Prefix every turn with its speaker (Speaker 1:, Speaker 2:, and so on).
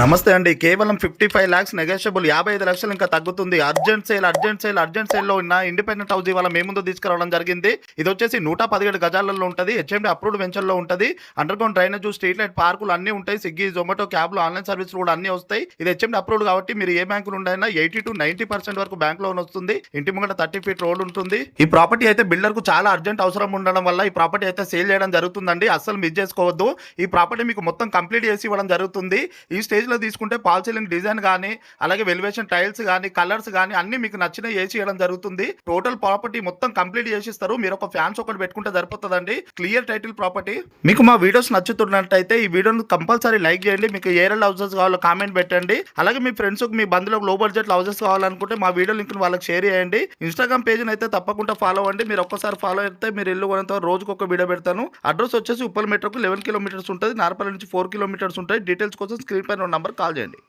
Speaker 1: నమస్తే అండి. కేవలం ఫిఫ్టీ ఫైవ్ ల్యాక్స్ నెగోషియబుల్ యాభై ఐదు లక్షలు ఇంకా తగ్గుతుంది. Urgent sale urgent sale urgent సేల్లో ఉన్న ఇండిపెండెంట్ హౌస్ ఇవాళ మేము ముందు తీసుకురావడం జరిగింది. ఇది వచ్చేసి నూట పదిహేడు గజాలలో ఉంటుంది. హెచ్ఎండి అప్రూవ్డ్ వెంచర్లో ఉంటుంది. Under ground drainage street light పార్కులు అన్ని ఉంటాయి. స్విగ్గీ జొమాటో క్యాబ్లు ఆన్లైన్ సర్వీస్ కూడా అన్ని వస్తాయి. ఇది H&M హెచ్ఎండి అప్రూవ్డ్ కాబట్టి మీరు ఏ బ్యాంకులు ఉండైనా ఎయిటీ టు నైన్టీ పర్సెంట్ వరకు బ్యాంక్ లోన్ వస్తుంది. ఇంటి ముంగట థర్టీ ఫీట్ రోడ్ ఉంటుంది. ఈ ప్రాపర్టీ అయితే బిల్డర్కు చాలా అర్జెంట్ అవసరం ఉండడం వల్ల ఈ ప్రాపర్టీ అయితే సేల్ చేయడం జరుగుతుందండి. అస్సలు మిస్ చేసుకోవద్దు. ఈ ప్రాపర్టీ మీకు మొత్తం కంప్లీట్ చేసి ఇవ్వడం జరుగుతుంది. ఈ స్టేజ్ లో తీసుకుంటే పాల్ సీలింగ్ డిజైన్ కానీ అలాగే వెలివేషన్ టైల్స్ కానీ కలర్స్ కానీ అన్ని మీకు నచ్చిన ఏసీ చేయడం జరుగుతుంది. టోటల్ ప్రాపర్టీ మొత్తం కంప్లీట్ చేసిస్తారు. మీరు ఒక ఫ్యాన్స్ ఒకటి పెట్టుకుంటే సరిపోతుందండి. Clear title property. మీకు మా వీడియోస్ నచ్చుతున్నట్టయితే ఈ వీడియోను కంపల్సరీ లైక్ చేయండి. మీకు ఏ రెల్ హౌసెస్ కావాలో కామెంట్ పెట్టండి. అలాగే మీ ఫ్రెండ్స్ మీ బంధువులకు లో బడ్జెట్ హౌసెస్ కావాలనుకుంటే మా వీడియో లింక్ వాళ్ళకి షేర్ చేయండి. ఇన్స్టాగ్రామ్ పేజ్ అయితే తప్పకుండా ఫాలో అవ్వండి. మీరు ఒక్కసారి ఫాలో అయితే మీరు ఇల్లు కొనంత రోజుకు ఒక వీడియో పెడతాను. అడ్రస్ వచ్చేసి ఉప్పల్ మెట్రోకు లెవెన్ కిలోమీటర్స్ ఉంటుంది. నార్పల్ నుంచి ఫోర్ కిలోమీటర్స్ ఉంటాయి. డీటెయిల్స్ కోసం స్క్రీన్ పైన నంబర్ కాల్ చేయండి.